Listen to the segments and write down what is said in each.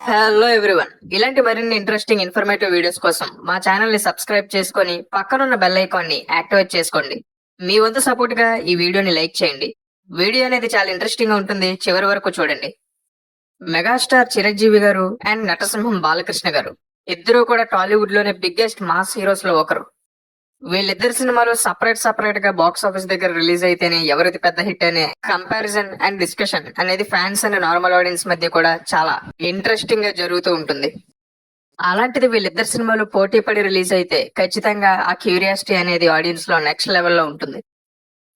Hello everyone ఇలాంటి మరిన్ని interesting informative videos కోసం మా ఛానల్ని సబ్స్క్రైబ్ చేసుకొని పక్కనున్న బెల్ ఐకాన్ని యాక్టివేట్ చేసుకోండి. మీ వంతు సపోర్ట్గా ఈ వీడియోని లైక్ చేయండి. వీడియో అనేది చాలా ఇంట్రెస్టింగ్గా ఉంటుంది. చివరి వరకు చూడండి. మెగాస్టార్ చిరంజీవి గారు అండ్ నటసింహం బాలకృష్ణ గారు. ఇద్దరు కూడా టాలీవుడ్లోనే బిగ్గెస్ట్ మాస్ హీరోస్లో ఒకరు. వీళ్ళిద్దరు సినిమాలు సపరేట్ సపరేట్గా బాక్స్ ఆఫీస్ దగ్గర రిలీజ్ అయితేనే ఎవరిది పెద్ద హిట్ అనే కంపారిజన్ అండ్ డిస్కషన్ అనేది ఫ్యాన్స్ అండ్ నార్మల్ ఆడియన్స్ మధ్య కూడా చాలా ఇంట్రెస్టింగ్గా జరుగుతూ ఉంటుంది. అలాంటిది వీళ్ళిద్దరు సినిమాలు పోటీ పడి రిలీజ్ అయితే ఖచ్చితంగా ఆ క్యూరియాసిటీ అనేది ఆడియన్స్లో నెక్స్ట్ లెవెల్లో ఉంటుంది.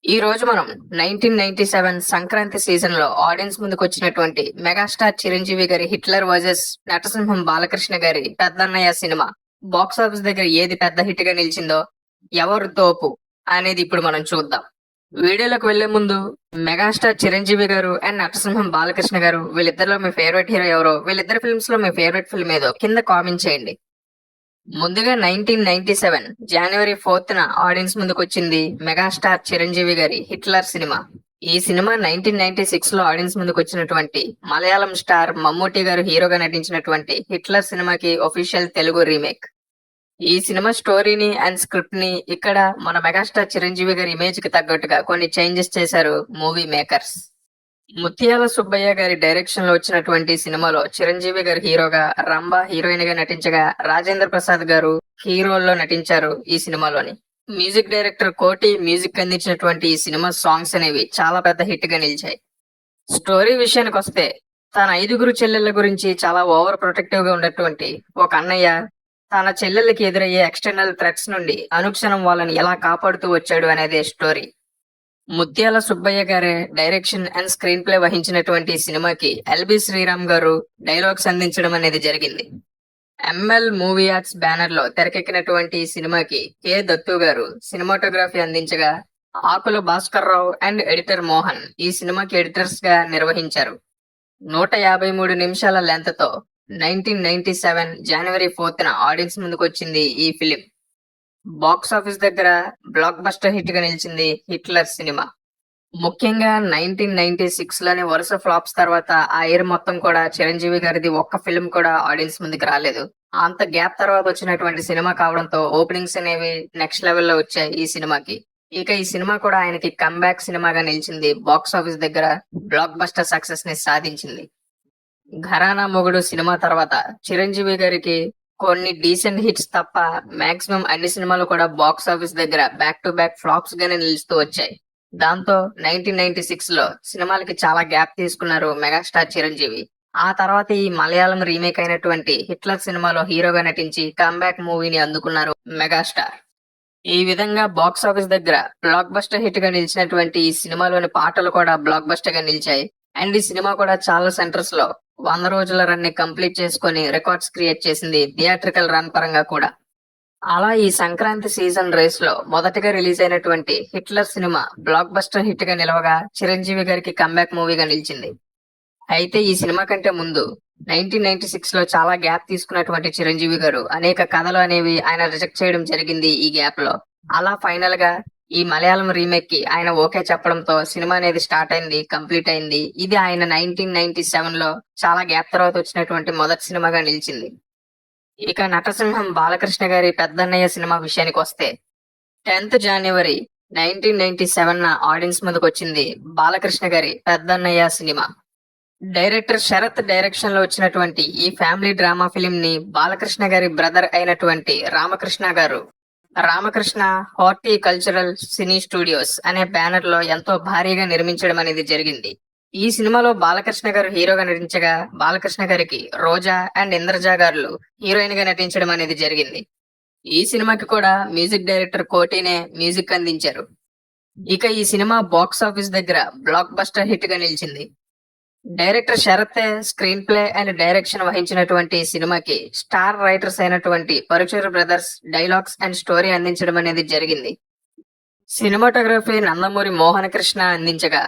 ఈ రోజు మనం నైన్టీన్ నైన్టీ సెవెన్ సంక్రాంతి సీజన్లో ఆడియన్స్ ముందుకు వచ్చినటువంటి మెగాస్టార్ చిరంజీవి గారి హిట్లర్ వర్సెస్ నటసింహం బాలకృష్ణ గారి పెద్దన్నయ్య సినిమా బాక్స్ ఆఫీస్ దగ్గర ఏది పెద్ద హిట్గా నిలిచిందో ఎవరు తోపు అనేది ఇప్పుడు మనం చూద్దాం. వీడియోలోకి వెళ్ళే ముందు మెగాస్టార్ చిరంజీవి గారు అండ్ నటసింహం బాలకృష్ణ గారు వీళ్ళిద్దరిలో మీ ఫేవరెట్ హీరో ఎవరో వీళ్ళిద్దరు ఫిల్మ్స్లో మీ ఫేవరెట్ ఫిల్మ్ ఏదో కింద కామెంట్ చేయండి. ముందుగా నైన్టీన్ నైన్టీ సెవెన్ జనవరి ఫోర్త్ న ఆడియన్స్ ముందుకు వచ్చింది మెగాస్టార్ చిరంజీవి గారి హిట్లర్ సినిమా. ఈ సినిమా నైన్టీన్ నైన్టీ సిక్స్లో ఆడియన్స్ ముందుకు వచ్చినటువంటి మలయాళం స్టార్ మమ్మూటి గారు హీరోగా నటించినటువంటి హిట్లర్ సినిమాకి ఒఫీషియల్ తెలుగు రీమేక్ ఈ సినిమా స్టోరీని అండ్ స్క్రిప్ట్ని ఇక్కడ మన మెగాస్టార్ చిరంజీవి గారి ఇమేజ్కి తగ్గట్టుగా కొన్ని చేంజెస్ చేశారు మూవీ మేకర్స్. ముత్యాల సుబ్బయ్య గారి డైరెక్షన్లో వచ్చినటువంటి సినిమాలో చిరంజీవి గారు హీరోగా రంభ హీరోయిన్గా నటించగా రాజేంద్ర ప్రసాద్ గారు హీరోల్లో నటించారు ఈ సినిమాలోని. మ్యూజిక్ డైరెక్టర్ కోటి మ్యూజిక్ అందించినటువంటి ఈ సినిమా సాంగ్స్ అనేవి చాలా పెద్ద హిట్గా నిలిచాయి. స్టోరీ విషయానికి వస్తే తన ఐదుగురు చెల్లెళ్ళ గురించి చాలా ఓవర్ ప్రొటెక్టివ్గా ఉన్నటువంటి ఒక అన్నయ్య తన చెల్లెలకి ఎదురయ్యే ఎక్స్టర్నల్ థ్రెట్స్ నుండి అనుక్షణం వాళ్ళని ఎలా కాపాడుతూ వచ్చాడు అనేదే స్టోరీ ముత్యాల సుబ్బయ్య గారే డైరెక్షన్ అండ్ స్క్రీన్ ప్లే వహించినటువంటి సినిమాకి ఎల్బి శ్రీరామ్ గారు డైలాగ్స్ అందించడం అనేది జరిగింది. ఎంఎల్ మూవీ ఆర్ట్స్ బ్యానర్లో తెరకెక్కినటువంటి సినిమాకి కె దత్తు గారు సినిమాటోగ్రఫీ అందించగా ఆకుల భాస్కర్ రావు అండ్ ఎడిటర్ మోహన్ ఈ సినిమాకి ఎడిటర్స్గా నిర్వహించారు. నూట యాభై మూడు నిమిషాల లెంత్తో నైన్టీన్ నైన్టీ సెవెన్ జనవరి ఫోర్త్ న ఆడియన్స్ ముందుకు వచ్చింది ఈ ఫిలిం. బాక్స్ ఆఫీస్ దగ్గర బ్లాక్ బస్టర్ హిట్గా నిలిచింది హిట్లర్ సినిమా. ముఖ్యంగా నైన్టీన్ నైన్టీ సిక్స్లోని వరుస ఫ్లాప్స్ తర్వాత ఆ ఇయర్ మొత్తం కూడా చిరంజీవి గారిది ఒక్క ఫిల్మ్ కూడా ఆడియన్స్ ముందుకు రాలేదు. అంత గ్యాప్ తర్వాత వచ్చినటువంటి సినిమా కావడంతో ఓపెనింగ్స్ అనేవి నెక్స్ట్ లెవెల్లో వచ్చాయి ఈ సినిమాకి. ఇక ఈ సినిమా కూడా ఆయనకి కమ్బ్యాక్ సినిమాగా నిలిచింది బాక్స్ ఆఫీస్ దగ్గర బ్లాక్ బస్టర్ సక్సెస్ని సాధించింది. ఘరానా మొగుడు సినిమా తర్వాత చిరంజీవి గారికి కొన్ని డీసెంట్ హిట్స్ తప్ప మాక్సిమం అన్ని సినిమాలు కూడా బాక్స్ ఆఫీస్ దగ్గర బ్యాక్ టు బ్యాక్ ఫ్లాప్స్ గానే నిలుస్తూ వచ్చాయి. దాంతో నైన్టీన్ నైన్టీ సిక్స్లో సినిమాలకి చాలా గ్యాప్ తీసుకున్నారు మెగాస్టార్ చిరంజీవి. ఆ తర్వాత ఈ మలయాళం రీమేక్ అయినటువంటి హిట్లర్ సినిమాలో హీరోగా నటించి కమ్బ్యాక్ మూవీని అందుకున్నారు మెగాస్టార్ ఈ విధంగా బాక్స్ ఆఫీస్ దగ్గర బ్లాక్ బస్టర్ హిట్గా నిలిచినటువంటి ఈ సినిమాలోని పాటలు కూడా బ్లాక్ బస్టర్గా నిలిచాయి. అండ్ ఈ సినిమా కూడా చాలా సెంటర్స్లో వంద రోజుల రన్ని కంప్లీట్ చేసుకొని రికార్డ్స్ క్రియేట్ చేసింది థియేట్రికల్ రన్ పరంగా కూడా. అలా ఈ సంక్రాంతి సీజన్ రేస్లో మొదటగా రిలీజ్ అయినటువంటి హిట్లర్ సినిమా బ్లాక్ బస్టర్ హిట్గా నిలవగా చిరంజీవి గారికి కంబ్యాక్ మూవీగా నిలిచింది. అయితే ఈ సినిమా కంటే ముందు నైన్టీన్ నైన్టీ సిక్స్లో చాలా గ్యాప్ తీసుకున్నటువంటి చిరంజీవి గారు అనేక కథలు అనేవి ఆయన రిజెక్ట్ చేయడం జరిగింది ఈ గ్యాప్లో అలా ఫైనల్గా ఈ మలయాళం రీమేక్కి ఆయన ఓకే చెప్పడంతో సినిమా అనేది స్టార్ట్ అయింది కంప్లీట్ అయింది. ఇది ఆయన నైన్టీన్ నైన్టీ సెవెన్లో చాలా గ్యాప్ తర్వాత వచ్చినటువంటి మొదటి సినిమాగా నిలిచింది. ఇక నటసింహం బాలకృష్ణ గారి పెద్దన్నయ్య సినిమా విషయానికి వస్తే tenth January nineteen ninety seven audience ముందుకు వచ్చింది బాలకృష్ణ గారి పెద్దన్నయ్య సినిమా. డైరెక్టర్ శరత్ డైరెక్షన్లో వచ్చినటువంటి ఈ ఫ్యామిలీ డ్రామా ఫిలిం ని బాలకృష్ణ గారి బ్రదర్ అయినటువంటి రామకృష్ణ గారు Ramakrishna horticultural cine studios అనే బ్యానర్లో ఎంతో భారీగా నిర్మించడం అనేది జరిగింది. ఈ సినిమాలో బాలకృష్ణ గారు హీరోగా నటించగా బాలకృష్ణ గారికి రోజా అండ్ ఇంద్రజ గారు హీరోయిన్గా నటించడం అనేది జరిగింది. ఈ సినిమాకి కూడా మ్యూజిక్ డైరెక్టర్ కోటినే మ్యూజిక్ అందించారు. ఇక ఈ సినిమా బాక్స్ ఆఫీస్ దగ్గర బ్లాక్ బస్టర్ హిట్గా నిలిచింది. Director Sarath screenplay and direction వహించినటువంటి సినిమాకి స్టార్ రైటర్స్ అయినటువంటి Paruchuri brothers dialogues and story అందించడం అనేది జరిగింది. సినిమాటోగ్రఫీ నందమూరి మోహన కృష్ణ అందించగా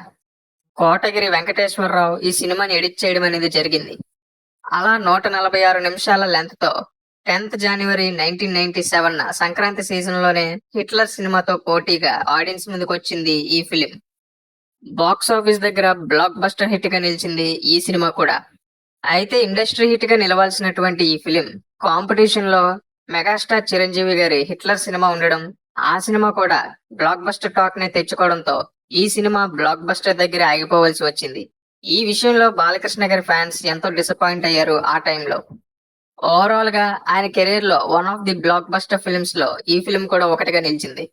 కోటగిరి వెంకటేశ్వరరావు ఈ సినిమాని ఎడిట్ చేయడం అనేది జరిగింది. అలా నూట నలభై ఆరు నిమిషాల లెంత్తో టెన్త్ జనవరి నైన్టీన్ నైన్టీ సెవెన్ సంక్రాంతి సీజన్లోనే హిట్లర్ సినిమాతో పోటీగా ఆడియన్స్ ముందుకు వచ్చింది ఈ ఫిలిం. బాక్స్ ఆఫీస్ దగ్గర బ్లాక్ బస్టర్ హిట్గా నిలిచింది ఈ సినిమా కూడా. అయితే ఇండస్ట్రీ హిట్గా నిలవాల్సినటువంటి ఈ ఫిలిం కాంపిటీషన్లో మెగాస్టార్ చిరంజీవి గారి హిట్లర్ సినిమా ఉండడం ఆ సినిమా కూడా బ్లాక్ బస్టర్ టాక్ని తెచ్చుకోవడంతో ఈ సినిమా బ్లాక్ బస్టర్ దగ్గర ఆగిపోవలసి వచ్చింది. ఈ విషయంలో బాలకృష్ణ గారి ఫ్యాన్స్ ఎంతో డిసప్పాయింట్ అయ్యారు ఆ టైంలో. ఓవరాల్గా ఆయన కెరీర్లో one of the blockbuster ఫిల్మ్స్లో ఈ ఫిలిం కూడా ఒకటిగా నిలిచింది.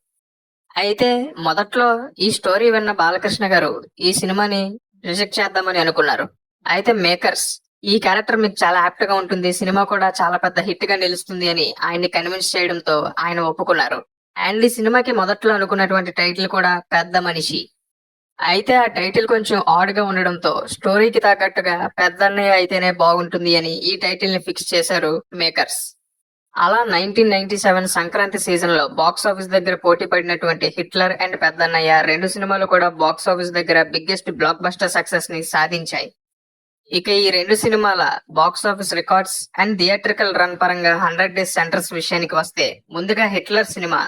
అయితే మొదట్లో ఈ స్టోరీ విన్న బాలకృష్ణ గారు ఈ సినిమాని రిజెక్ట్ చేద్దామని అనుకున్నారు. అయితే మేకర్స్ ఈ క్యారెక్టర్ మీకు చాలా యాప్ట్గా ఉంటుంది సినిమా కూడా చాలా పెద్ద హిట్గా నిలుస్తుంది అని ఆయన్ని కన్విన్స్ చేయడంతో ఆయన ఒప్పుకున్నారు. అండ్ ఈ సినిమాకి మొదట్లో అనుకున్నటువంటి టైటిల్ కూడా పెద్ద మనిషి. అయితే ఆ టైటిల్ కొంచెం ఆడ్గా ఉండడంతో స్టోరీకి తగ్గట్టుగా పెద్దన్నయ్య అయితేనే బాగుంటుంది అని ఈ టైటిల్ని ఫిక్స్ చేశారు మేకర్స్. అలా నైన్టీన్ నైన్టీ సెవెన్ సంక్రాంతి సీజన్లో బాక్స్ ఆఫీస్ దగ్గర పోటీ పడినటువంటి హిట్లర్ అండ్ పెద్దన్నయ్య రెండు సినిమాలు కూడా బాక్స్ ఆఫీస్ దగ్గర బిగ్గెస్ట్ బ్లాక్ బస్టర్ సక్సెస్ని సాధించాయి. ఇక ఈ రెండు సినిమాల box office records and theatrical run పరంగా హండ్రెడ్ డేస్ సెంటర్స్ విషయానికి వస్తే ముందుగా హిట్లర్ సినిమా.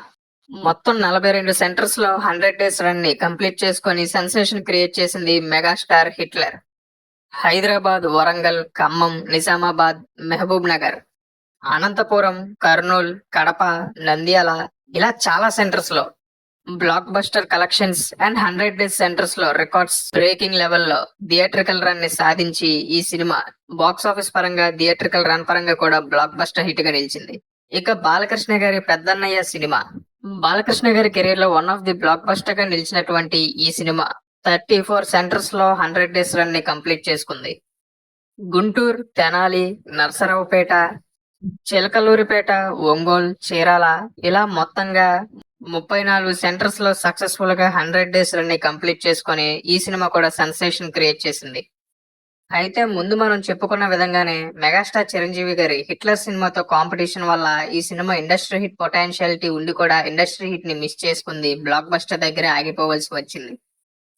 మొత్తం నలభై రెండు సెంటర్స్లో హండ్రెడ్ డేస్ రన్ని కంప్లీట్ చేసుకుని సెన్సేషన్ క్రియేట్ చేసింది megastar Hitler. Hyderabad Warangal Khammam Nizamabad Mahabubnagar Anantapuram Kurnool Kadapa Nandyal ఇలా చాలా సెంటర్స్లో. Blockbuster collections and hundred days సెంటర్స్లో రికార్డ్స్ బ్రేకింగ్ లెవెల్లో థియేట్రికల్ రన్ని సాధించి ఈ సినిమా బాక్స్ ఆఫీస్ పరంగా థియేట్రికల్ రన్ పరంగా కూడా బ్లాక్ బస్టర్ హిట్గా నిలిచింది. ఇక బాలకృష్ణ గారి పెద్దన్నయ్య సినిమా. బాలకృష్ణ గారి కెరీర్లో వన్ ఆఫ్ ది బ్లాక్ బస్టర్గా నిలిచినటువంటి ఈ సినిమా థర్టీ ఫోర్ సెంటర్స్లో హండ్రెడ్ డేస్ రన్ని కంప్లీట్ చేసుకుంది. గుంటూరు తెనాలి నర్సరావుపేట చిలకలూరిపేట ఒంగోలు చీరాల ఇలా మొత్తంగా ముప్పై నాలుగు సెంటర్స్లో సక్సెస్ఫుల్గా హండ్రెడ్ డేస్ రన్ని కంప్లీట్ చేసుకుని ఈ సినిమా కూడా సెన్సేషన్ క్రియేట్ చేసింది. అయితే ముందు మనం చెప్పుకున్న విధంగానే మెగాస్టార్ చిరంజీవి గారి హిట్లర్ సినిమాతో కాంపిటీషన్ వల్ల ఈ సినిమా ఇండస్ట్రీ హిట్ పొటాన్షియాలిటీ ఉండి కూడా ఇండస్ట్రీ హిట్ని మిస్ చేసుకుంది బ్లాక్ బస్టర్ దగ్గర ఆగిపోవలసి వచ్చింది.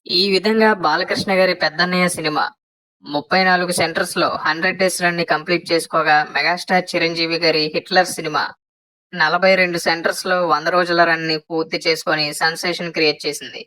ఈ విధంగా బాలకృష్ణ గారి పెద్దన్నయ్య సినిమా ముప్పై నాలుగు సెంటర్స్లో హండ్రెడ్ డేస్ రన్ని కంప్లీట్ చేసుకోగా మెగాస్టార్ చిరంజీవి గారి హిట్లర్ సినిమా. నలభై రెండు సెంటర్స్లో వంద రోజుల రన్ని పూర్తి చేసుకొని సెన్సేషన్ క్రియేట్ చేసింది.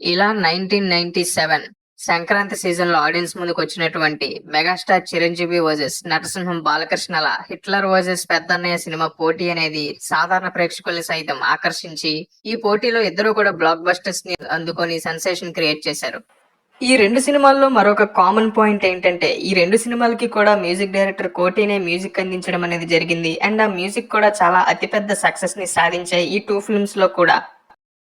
ఇలా నైన్టీన్ నైన్టీ సెవెన్ సంక్రాంతి సీజన్లో ఆడియన్స్ ముందుకు వచ్చినటువంటి మెగాస్టార్ చిరంజీవి వర్సెస్ నరసింహం బాలకృష్ణల హిట్లర్ వర్సెస్ పెద్దన్నయ్య సినిమా పోటీ అనేది సాధారణ ప్రేక్షకుల్ని సైతం ఆకర్షించి ఈ పోటీలో ఇద్దరు కూడా బ్లాక్ బస్టర్స్ని అందుకొని సెన్సేషన్ క్రియేట్ చేశారు. ఈ రెండు సినిమాల్లో మరొక కామన్ పాయింట్ ఏంటంటే ఈ రెండు సినిమాలకి కూడా మ్యూజిక్ డైరెక్టర్ కోటినే మ్యూజిక్ అందించడం అనేది జరిగింది. అండ్ ఆ మ్యూజిక్ కూడా చాలా అతిపెద్ద సక్సెస్ని సాధించాయి ఈ టూ ఫిల్మ్స్లో కూడా.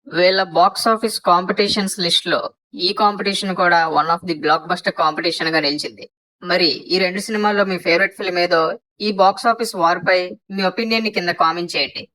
వీళ్ళ బాక్స్ ఆఫీస్ కాంపిటీషన్స్ లిస్ట్లో ఈ కాంపిటీషన్ కూడా one of the blockbuster కాంపిటీషన్గా నిలిచింది. మరి ఈ రెండు సినిమాల్లో మీ ఫేవరెట్ ఫిల్మ్ ఏదో ఈ బాక్స్ ఆఫీస్ వార్ పై మీ ఒపీనియన్ని కింద కామెంట్ చేయండి.